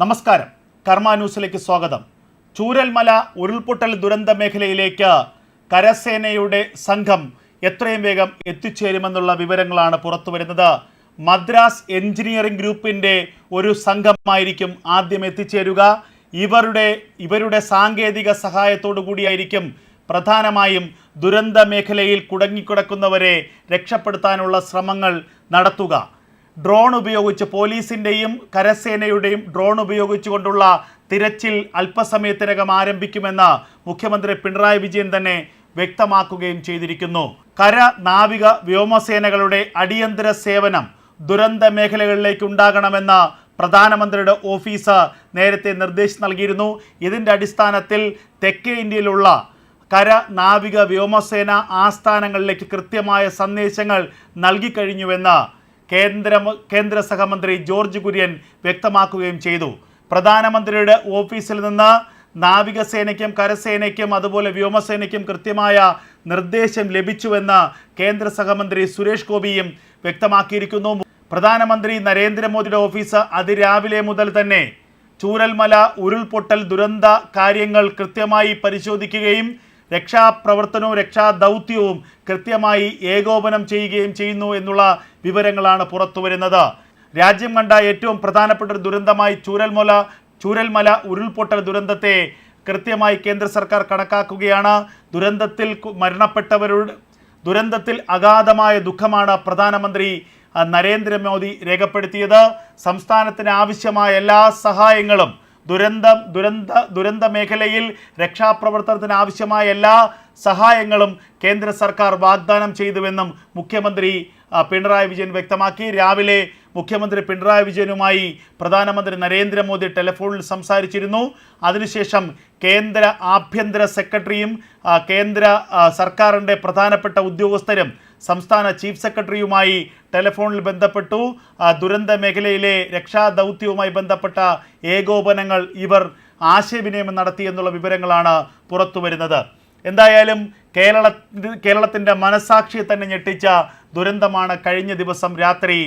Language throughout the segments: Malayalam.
നമസ്കാരം. കർമ്മ ന്യൂസിലേക്ക് സ്വാഗതം. ചൂരൽമല ഉരുൾപൊട്ടൽ ദുരന്ത മേഖലയിലേക്ക് കരസേനയുടെ സംഘം എത്രയും വേഗം എത്തിച്ചേരുമെന്നുള്ള വിവരങ്ങളാണ് പുറത്തു വരുന്നത്. മദ്രാസ് എഞ്ചിനീയറിംഗ് ഗ്രൂപ്പിന്റെ ഒരു സംഘമായിരിക്കും ആദ്യം എത്തിച്ചേരുക. ഇവരുടെ ഇവരുടെ സാങ്കേതിക സഹായത്തോടു കൂടിയായിരിക്കും പ്രധാനമായും ദുരന്ത മേഖലയിൽ കുടുങ്ങിക്കിടക്കുന്നവരെ രക്ഷപ്പെടുത്താനുള്ള ശ്രമങ്ങൾ നടത്തുക. ഡ്രോൺ ഉപയോഗിച്ച് പോലീസിന്റെയും കരസേനയുടെയും ഡ്രോൺ ഉപയോഗിച്ചുകൊണ്ടുള്ള തിരച്ചിൽ അല്പസമയത്തിനകം ആരംഭിക്കുമെന്ന് മുഖ്യമന്ത്രി പിണറായി വിജയൻ തന്നെ വ്യക്തമാക്കുകയും ചെയ്തിരിക്കുന്നു. കര നാവിക വ്യോമസേനകളുടെ അടിയന്തര സേവനം ദുരന്ത മേഖലകളിലേക്ക് ഉണ്ടാകണമെന്ന് പ്രധാനമന്ത്രിയുടെ ഓഫീസ് നേരത്തെ നിർദ്ദേശം നൽകിയിരുന്നു. ഇതിന്റെ അടിസ്ഥാനത്തിൽ തെക്കേ ഇന്ത്യയിലുള്ള കര നാവിക വ്യോമസേന ആസ്ഥാനങ്ങളിലേക്ക് കൃത്യമായ സന്ദേശങ്ങൾ നൽകിക്കഴിഞ്ഞുവെന്ന് കേന്ദ്ര കേന്ദ്ര സഹമന്ത്രി ജോർജ് കുര്യൻ വ്യക്തമാക്കുകയും ചെയ്തു. പ്രധാനമന്ത്രിയുടെ ഓഫീസിൽ നിന്ന് നാവികസേനയ്ക്കും കരസേനയ്ക്കും അതുപോലെ വ്യോമസേനയ്ക്കും കൃത്യമായ നിർദ്ദേശം ലഭിച്ചുവെന്ന് കേന്ദ്ര സഹമന്ത്രി സുരേഷ് ഗോപിയും വ്യക്തമാക്കിയിരിക്കുന്നു. പ്രധാനമന്ത്രി നരേന്ദ്രമോദിയുടെ ഓഫീസ് അതിരാവിലെ മുതൽ തന്നെ ചൂരൽമല ഉരുൾപൊട്ടൽ ദുരന്ത കാര്യങ്ങൾ കൃത്യമായി പരിശോധിക്കുകയും രക്ഷാപ്രവർത്തനവും രക്ഷാദൗത്യവും കൃത്യമായി ഏകോപനം ചെയ്യുകയും ചെയ്യുന്നു എന്നുള്ള വിവരങ്ങളാണ് പുറത്തുവരുന്നത് രാജ്യം കണ്ട ഏറ്റവും പ്രധാനപ്പെട്ട ഒരു ദുരന്തമായി ചൂരൽമല ചൂരൽമല ഉരുൾപൊട്ടൽ ദുരന്തത്തെ കൃത്യമായി കേന്ദ്ര സർക്കാർ കണക്കാക്കുകയാണ്. ദുരന്തത്തിൽ മരണപ്പെട്ടവരുടെ ദുരന്തത്തിൽ അഗാധമായ ദുഃഖമാണ് പ്രധാനമന്ത്രി നരേന്ദ്രമോദി രേഖപ്പെടുത്തിയത്. സംസ്ഥാനത്തിന് ആവശ്യമായ എല്ലാ സഹായങ്ങളും ദുരന്തം ദുരന്ത ദുരന്ത മേഖലയിൽ രക്ഷാപ്രവർത്തനത്തിന് ആവശ്യമായ എല്ലാ സഹായങ്ങളും കേന്ദ്ര സർക്കാർ വാഗ്ദാനം ചെയ്തുവെന്നും മുഖ്യമന്ത്രി പിണറായി വിജയൻ വ്യക്തമാക്കി. രാവിലെ മുഖ്യമന്ത്രി പിണറായി വിജയനുമായി പ്രധാനമന്ത്രി നരേന്ദ്രമോദി ടെലിഫോണിൽ സംസാരിച്ചിരുന്നു. അതിനുശേഷം കേന്ദ്ര ആഭ്യന്തര സെക്രട്ടറിയും കേന്ദ്ര സർക്കാരിന്റെ പ്രധാനപ്പെട്ട ഉദ്യോഗസ്ഥരും സംസ്ഥാന ചീഫ് സെക്രട്ടറിയുമായി ടെലിഫോണിൽ ബന്ധപ്പെട്ടു. ദുരന്ത മേഖലയിലെ രക്ഷാദൗത്യവുമായി ബന്ധപ്പെട്ട ഏകോപനങ്ങൾ ഇവർ ആശയവിനിമയം നടത്തി എന്നുള്ള വിവരങ്ങളാണ് പുറത്തുവരുന്നത് എന്തായാലും കേരള കേരളത്തിന്റെ മനസാക്ഷിയെ തന്നെ ഞെട്ടിച്ച ദുരന്തമാണ് കഴിഞ്ഞ ദിവസം രാത്രി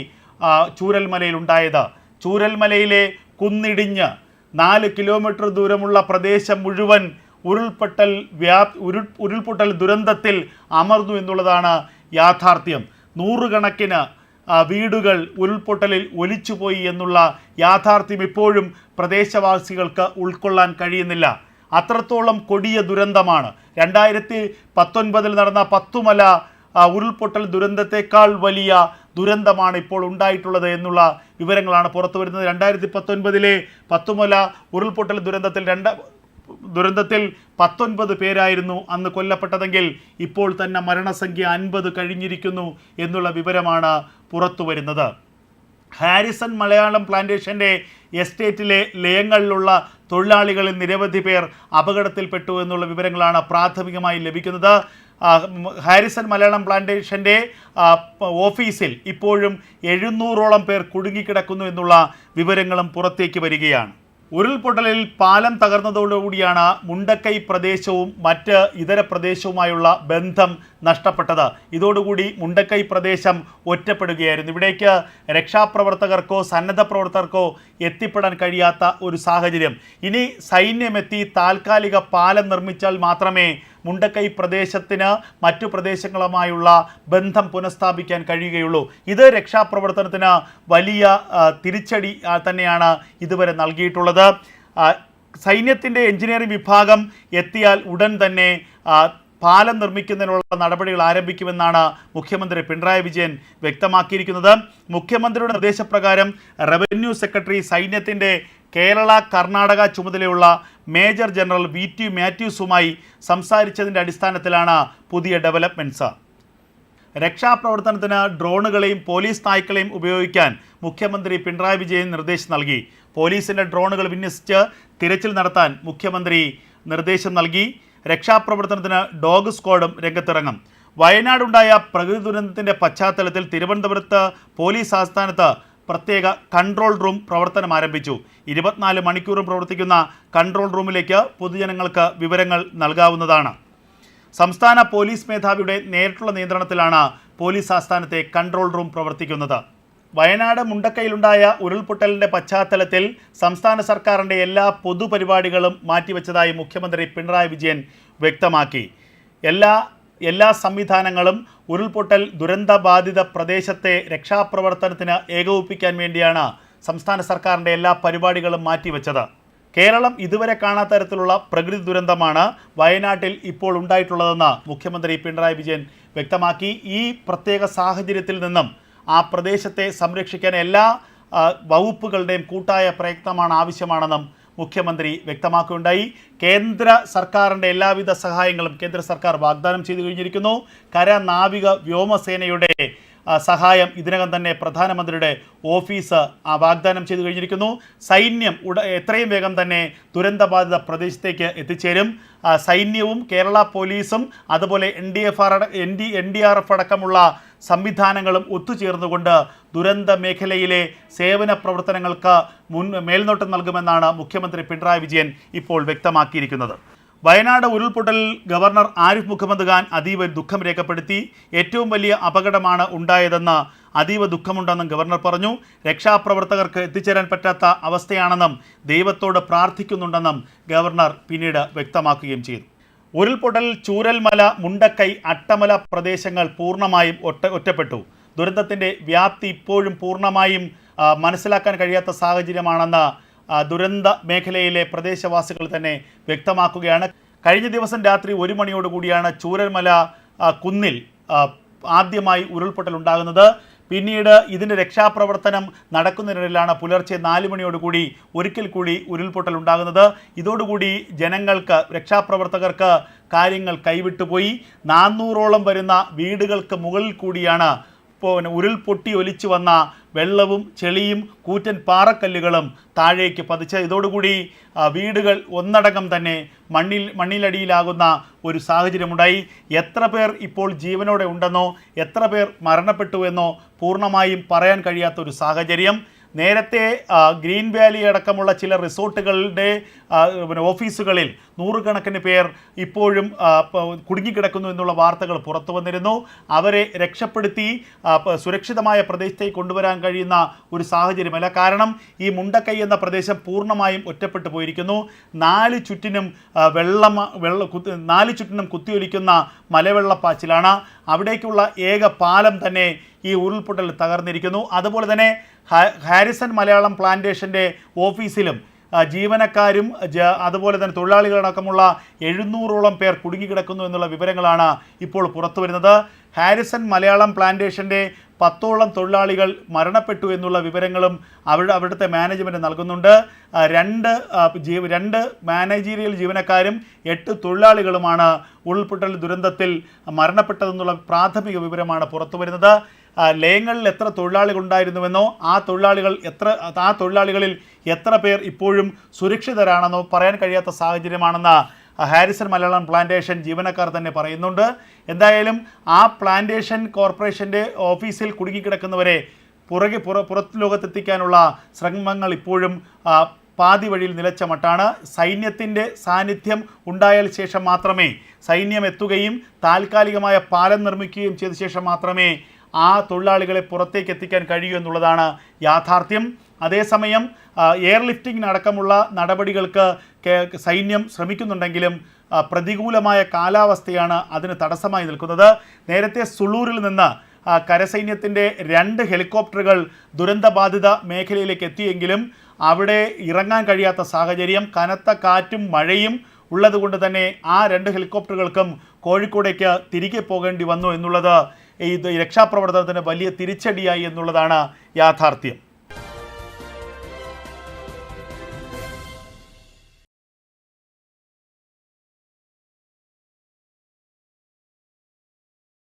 ചൂരൽമലയിൽ ഉണ്ടായത്. ചൂരൽമലയിലെ കുന്നിടിഞ്ഞ് നാല് കിലോമീറ്റർ ദൂരമുള്ള പ്രദേശം മുഴുവൻ ഉരുൾപൊട്ടൽ വ്യാ ഉരുൾ ഉരുൾപൊട്ടൽ ദുരന്തത്തിൽ അമർന്നു എന്നുള്ളതാണ് യാഥാർത്ഥ്യം. നൂറുകണക്കിന് വീടുകൾ ഉരുൾപൊട്ടലിൽ ഒലിച്ചുപോയി എന്നുള്ള യാഥാർത്ഥ്യം ഇപ്പോഴും പ്രദേശവാസികൾക്ക് ഉൾക്കൊള്ളാൻ കഴിയുന്നില്ല. അത്രത്തോളം കൊടിയ ദുരന്തമാണ്. രണ്ടായിരത്തി പത്തൊൻപതിൽ നടന്ന പത്തുമല ഉരുൾപൊട്ടൽ ദുരന്തത്തെക്കാൾ വലിയ ദുരന്തമാണ് ഇപ്പോൾ ഉണ്ടായിട്ടുള്ളത് എന്നുള്ള വിവരങ്ങളാണ് പുറത്തു വരുന്നത് രണ്ടായിരത്തി പത്തൊൻപതിലെ പത്തുമല ഉരുൾപൊട്ടൽ ദുരന്തത്തിൽ രണ്ട് ദുരന്തത്തിൽ പത്തൊൻപത് പേരായിരുന്നു അന്ന് കൊല്ലപ്പെട്ടതെങ്കിൽ ഇപ്പോൾ തന്നെ മരണസംഖ്യ അൻപത് കഴിഞ്ഞിരിക്കുന്നു എന്നുള്ള വിവരമാണ് പുറത്തു വരുന്നത്. ഹാരിസൺ മലയാളം പ്ലാന്റേഷന്റെ എസ്റ്റേറ്റിലെ ലയങ്ങളിലുള്ള തൊഴിലാളികളിൽ നിരവധി പേർ അപകടത്തിൽപ്പെട്ടു എന്നുള്ള വിവരങ്ങളാണ് പ്രാഥമികമായി ലഭിക്കുന്നത്. ഹാരിസൺ മലയാളം പ്ലാന്റേഷന്റെ ഓഫീസിൽ ഇപ്പോഴും എഴുന്നൂറോളം പേർ കുടുങ്ങിക്കിടക്കുന്നു എന്നുള്ള വിവരങ്ങളും പുറത്തേക്ക് വരികയാണ്. ഉരുൾപൊട്ടലിൽ പാലം തകർന്നതോടുകൂടിയാണ് മുണ്ടക്കൈ പ്രദേശവും മറ്റ് ഇതര പ്രദേശവുമായുള്ള ബന്ധം നഷ്ടപ്പെട്ടത്. ഇതോടുകൂടി മുണ്ടക്കൈ പ്രദേശം ഒറ്റപ്പെടുകയായിരുന്നു. ഇവിടേക്ക് രക്ഷാപ്രവർത്തകർക്കോ സന്നദ്ധ പ്രവർത്തകർക്കോ എത്തിപ്പെടാൻ കഴിയാത്ത ഒരു സാഹചര്യം. ഇനി സൈന്യമെത്തി താൽക്കാലിക പാലം നിർമ്മിച്ചാൽ മാത്രമേ മുണ്ടക്കൈ പ്രദേശത്തിന് മറ്റു പ്രദേശങ്ങളുമായുള്ള ബന്ധം പുനഃസ്ഥാപിക്കാൻ കഴിയുകയുള്ളൂ. ഇത് രക്ഷാപ്രവർത്തനത്തിന് വലിയ തിരിച്ചടി തന്നെയാണ് ഇതുവരെ നൽകിയിട്ടുള്ളത്. സൈന്യത്തിന്റെ എഞ്ചിനീയറിംഗ് വിഭാഗം എത്തിയാൽ ഉടൻ തന്നെ പാലം നിർമ്മിക്കുന്നതിനുള്ള നടപടികൾ ആരംഭിക്കുമെന്നാണ് മുഖ്യമന്ത്രി പിണറായി വിജയൻ വ്യക്തമാക്കിയിരിക്കുന്നത്. മുഖ്യമന്ത്രിയുടെ നിർദ്ദേശപ്രകാരം റവന്യൂ സെക്രട്ടറി സൈന്യത്തിന്റെ കേരള കർണാടക ചുമതലയുള്ള മേജർ ജനറൽ വി ടി മാത്യൂസുമായി സംസാരിച്ചതിന്റെ അടിസ്ഥാനത്തിലാണ് പുതിയ ഡെവലപ്മെന്റ്സ് രക്ഷാപ്രവർത്തനത്തിന് ഡ്രോണുകളെയും പോലീസ് നായ്ക്കളെയും ഉപയോഗിക്കാൻ മുഖ്യമന്ത്രി പിണറായി വിജയൻ നിർദ്ദേശം നൽകി. പോലീസിന്റെ ഡ്രോണുകൾ വിന്യസിച്ച് തിരച്ചിൽ നടത്താൻ മുഖ്യമന്ത്രി നിർദ്ദേശം നൽകി. രക്ഷാപ്രവർത്തനത്തിന് ഡോഗ് സ്ക്വാഡും രംഗത്തിറങ്ങും. വയനാടുണ്ടായ പ്രകൃതി ദുരന്തത്തിന്റെ പശ്ചാത്തലത്തിൽ തിരുവനന്തപുരത്ത് പോലീസ് ആസ്ഥാനത്ത് പ്രത്യേക കൺട്രോൾ റൂം പ്രവർത്തനം ആരംഭിച്ചു. ഇരുപത്തിനാല് മണിക്കൂറും പ്രവർത്തിക്കുന്ന കൺട്രോൾ റൂമിലേക്ക് പൊതുജനങ്ങൾക്ക് വിവരങ്ങൾ നൽകാവുന്നതാണ്. സംസ്ഥാന പോലീസ് മേധാവിയുടെ നേരിട്ടുള്ള നിയന്ത്രണത്തിലാണ് പോലീസ് ആസ്ഥാനത്തെ കൺട്രോൾ റൂം പ്രവർത്തിക്കുന്നത്. വയനാട് മുണ്ടക്കയിലുണ്ടായ ഉരുൾപൊട്ടലിന്റെ പശ്ചാത്തലത്തിൽ സംസ്ഥാന സർക്കാരിന്റെ എല്ലാ പൊതുപരിപാടികളും മാറ്റിവെച്ചതായി മുഖ്യമന്ത്രി പിണറായി വിജയൻ വ്യക്തമാക്കി. എല്ലാ എല്ലാ സംവിധാനങ്ങളും ഉരുൾപൊട്ടൽ ദുരന്തബാധിത പ്രദേശത്തെ രക്ഷാപ്രവർത്തനത്തിന് ഏകോപിപ്പിക്കാൻ വേണ്ടിയാണ് സംസ്ഥാന സർക്കാരിന്റെ എല്ലാ പരിപാടികളും മാറ്റിവെച്ചത്. കേരളം ഇതുവരെ കാണാത്ത തരത്തിലുള്ള പ്രകൃതി ദുരന്തമാണ് വയനാട്ടിൽ ഇപ്പോൾ ഉണ്ടായിട്ടുള്ളതെന്ന് മുഖ്യമന്ത്രി പിണറായി വിജയൻ വ്യക്തമാക്കി. ഈ പ്രത്യേക സാഹചര്യത്തിൽ നിന്നും ആ പ്രദേശത്തെ സംരക്ഷിക്കാൻ എല്ലാ വകുപ്പുകളുടെയും കൂട്ടായ പ്രയത്നമാണ് ആവശ്യമാണെന്നും മുഖ്യമന്ത്രി വ്യക്തമാക്കുകയുണ്ടായി. കേന്ദ്ര സർക്കാരിന്റെ എല്ലാവിധ സഹായങ്ങളും കേന്ദ്ര സർക്കാർ വാഗ്ദാനം ചെയ്തു കഴിഞ്ഞിരിക്കുന്നു. കര നാവിക വ്യോമസേനയുടെ സഹായം ഇതിനകം തന്നെ പ്രധാനമന്ത്രിയുടെ ഓഫീസ് വാഗ്ദാനം ചെയ്തു കഴിഞ്ഞിരിക്കുന്നു. സൈന്യം ഉട എത്രയും വേഗം തന്നെ ദുരന്തബാധിത പ്രദേശത്തേക്ക് എത്തിച്ചേരും. സൈന്യവും കേരള പോലീസും അതുപോലെ N D F R N D N D R F അടക്കമുള്ള സംവിധാനങ്ങളും ഒത്തുചേർന്നുകൊണ്ട് ദുരന്ത മേഖലയിലെ സേവന പ്രവർത്തനങ്ങൾക്ക് മുൻ മേൽനോട്ടം നൽകുമെന്നാണ് മുഖ്യമന്ത്രി പിണറായി വിജയൻ ഇപ്പോൾ വ്യക്തമാക്കിയിരിക്കുന്നത്. വയനാട് ഉരുൾപൊട്ടലിൽ ഗവർണർ ആരിഫ് മുഹമ്മദ് ഖാൻ അതീവ ദുഃഖം രേഖപ്പെടുത്തി. ഏറ്റവും വലിയ അപകടമാണ് ഉണ്ടായതെന്ന് അതീവ ദുഃഖമുണ്ടെന്നും ഗവർണർ പറഞ്ഞു. രക്ഷാപ്രവർത്തകർക്ക് എത്തിച്ചേരാൻ പറ്റാത്ത അവസ്ഥയാണെന്നും ദൈവത്തോട് പ്രാർത്ഥിക്കുന്നുണ്ടെന്നും ഗവർണർ പിന്നീട് വ്യക്തമാക്കുകയും ചെയ്തു. ഉരുൾപൊട്ടൽ ചൂരൽമല മുണ്ടക്കൈ അട്ടമല പ്രദേശങ്ങൾ പൂർണമായും ഒറ്റ ഒറ്റപ്പെട്ടു. ദുരന്തത്തിന്റെ വ്യാപ്തി ഇപ്പോഴും പൂർണമായും മനസ്സിലാക്കാൻ കഴിയാത്ത സാഹചര്യമാണെന്ന് ദുരന്ത മേഖലയിലെ പ്രദേശവാസികൾ തന്നെ വ്യക്തമാക്കുകയാണ്. കഴിഞ്ഞ ദിവസം രാത്രി ഒരു മണിയോടുകൂടിയാണ് ചൂരൽമല കുന്നിൽ ആദ്യമായി ഉരുൾപൊട്ടൽ ഉണ്ടാകുന്നത്. പിന്നീട് ഇതിന്റെ രക്ഷാപ്രവർത്തനം നടക്കുന്നതിനിടയിലാണ് പുലർച്ചെ നാല് മണിയോടുകൂടി ഒരിക്കൽ കൂടി ഉരുൾപൊട്ടൽ ഉണ്ടാകുന്നത്. ഇതോടുകൂടി ജനങ്ങൾക്ക് രക്ഷാപ്രവർത്തകർക്ക് കാര്യങ്ങൾ കൈവിട്ടുപോയി. നാനൂറോളം വരുന്ന വീടുകൾക്ക് മുകളിൽ കൂടിയാണ് ഇപ്പോൾ ഉരുൾപൊട്ടി ഒലിച്ചു വന്ന വെള്ളവും ചെളിയും കൂറ്റൻ പാറക്കല്ലുകളും താഴേക്ക് പതിച്ച ഇതോടുകൂടി വീടുകൾ ഒന്നടങ്കം തന്നെ മണ്ണിൽ മണ്ണിലടിയിലാകുന്ന ഒരു സാഹചര്യമുണ്ടായി. എത്ര പേർ ഇപ്പോൾ ജീവനോടെ ഉണ്ടെന്നോ എത്ര പേർ മരണപ്പെട്ടുവെന്നോ പൂർണമായും പറയാൻ കഴിയാത്ത ഒരു സാഹചര്യം. നേരത്തെ ഗ്രീൻ വാലി അടക്കമുള്ള ചില റിസോർട്ടുകളുടെ ഓഫീസുകളിൽ നൂറുകണക്കിന് പേർ ഇപ്പോഴും കുടുങ്ങിക്കിടക്കുന്നു എന്നുള്ള വാർത്തകൾ പുറത്തു വന്നിരുന്നു. അവരെ രക്ഷപ്പെടുത്തി സുരക്ഷിതമായ പ്രദേശത്തേക്ക് കൊണ്ടുവരാൻ കഴിയുന്ന ഒരു സാഹചര്യമല്ല. കാരണം ഈ മുണ്ടക്കൈ എന്ന പ്രദേശം പൂർണമായും ഒറ്റപ്പെട്ടു പോയിരിക്കുന്നു. നാല് ചുറ്റിനും വെള്ളം വെള്ള നാല് ചുറ്റിനും കുത്തിയൊലിക്കുന്ന മലവെള്ളപ്പാച്ചിലാണ്. അവിടേക്കുള്ള ഏക പാലം തന്നെ ഈ ഉരുൾപൊട്ടൽ തകർന്നിരിക്കുന്നു. അതുപോലെ തന്നെ ഹാരിസൺ മലയാളം പ്ലാന്റേഷന്റെ ഓഫീസിലും ജീവനക്കാരും അതുപോലെ തന്നെ തൊഴിലാളികളടക്കമുള്ള എഴുന്നൂറോളം പേർ കുടുങ്ങിക്കിടക്കുന്നു എന്നുള്ള വിവരങ്ങളാണ് ഇപ്പോൾ പുറത്തു വരുന്നത്. ഹാരിസൺ മലയാളം പ്ലാന്റേഷന്റെ പത്തോളം തൊഴിലാളികൾ മരണപ്പെട്ടു എന്നുള്ള വിവരങ്ങളും അവിടെ അവിടുത്തെ മാനേജ്മെന്റ് നൽകുന്നുണ്ട്. രണ്ട് ജീവ രണ്ട് മാനേജീരിയൽ ജീവനക്കാരും എട്ട് തൊഴിലാളികളുമാണ് ഉരുൾപൊട്ടൽ ദുരന്തത്തിൽ മരണപ്പെട്ടതെന്നുള്ള പ്രാഥമിക വിവരമാണ് പുറത്തു വരുന്നത്. ലയങ്ങളിൽ എത്ര തൊഴിലാളികൾ ഉണ്ടായിരുന്നുവെന്നോ ആ തൊഴിലാളികൾ എത്ര ആ തൊഴിലാളികളിൽ എത്ര പേർ ഇപ്പോഴും സുരക്ഷിതരാണെന്നോ പറയാൻ കഴിയാത്ത സാഹചര്യമാണെന്ന് ഹാരിസൺ മലയാളം പ്ലാന്റേഷൻ ജീവനക്കാർ തന്നെ പറയുന്നുണ്ട്. എന്തായാലും ആ പ്ലാന്റേഷൻ കോർപ്പറേഷന്റെ ഓഫീസിൽ കുടുങ്ങിക്കിടക്കുന്നവരെ പുറകെ പുറ പുറത്ത് ലോകത്തെത്തിക്കാനുള്ള ശ്രമങ്ങൾ ഇപ്പോഴും പാതി വഴിയിൽ നിലച്ച മട്ടാണ്. സൈന്യത്തിന്റെ സാന്നിധ്യം ഉണ്ടായാൽ ശേഷം മാത്രമേ സൈന്യം എത്തുകയും താൽക്കാലികമായ പാലം നിർമ്മിക്കുകയും ചെയ്ത ശേഷം മാത്രമേ ആ തൊഴിലാളികളെ പുറത്തേക്ക് എത്തിക്കാൻ കഴിയൂ എന്നുള്ളതാണ് യാഥാർത്ഥ്യം. അതേസമയം എയർ എയർലിഫ്റ്റിംഗിന് അടക്കമുള്ള നടപടികൾക്ക് സൈന്യം ശ്രമിക്കുന്നുണ്ടെങ്കിലും പ്രതികൂലമായ കാലാവസ്ഥയാണ് അതിന് തടസ്സമായി നിൽക്കുന്നത്. നേരത്തെ സുളൂരിൽ നിന്ന് കരസൈന്യത്തിന്റെ രണ്ട് ഹെലികോപ്റ്ററുകൾ ദുരന്തബാധിത മേഖലയിലേക്ക് എത്തിയെങ്കിലും അവിടെ ഇറങ്ങാൻ കഴിയാത്ത സാഹചര്യം കനത്ത കാറ്റും മഴയും ഉള്ളതുകൊണ്ട് തന്നെ ആ രണ്ട് ഹെലികോപ്റ്ററുകൾക്കും കോഴിക്കോടേക്ക് തിരികെ പോകേണ്ടി വന്നു എന്നുള്ളത് ഈ രക്ഷാപ്രവർത്തനത്തിന് വലിയ തിരിച്ചടിയായി എന്നുള്ളതാണ് യാഥാർത്ഥ്യം.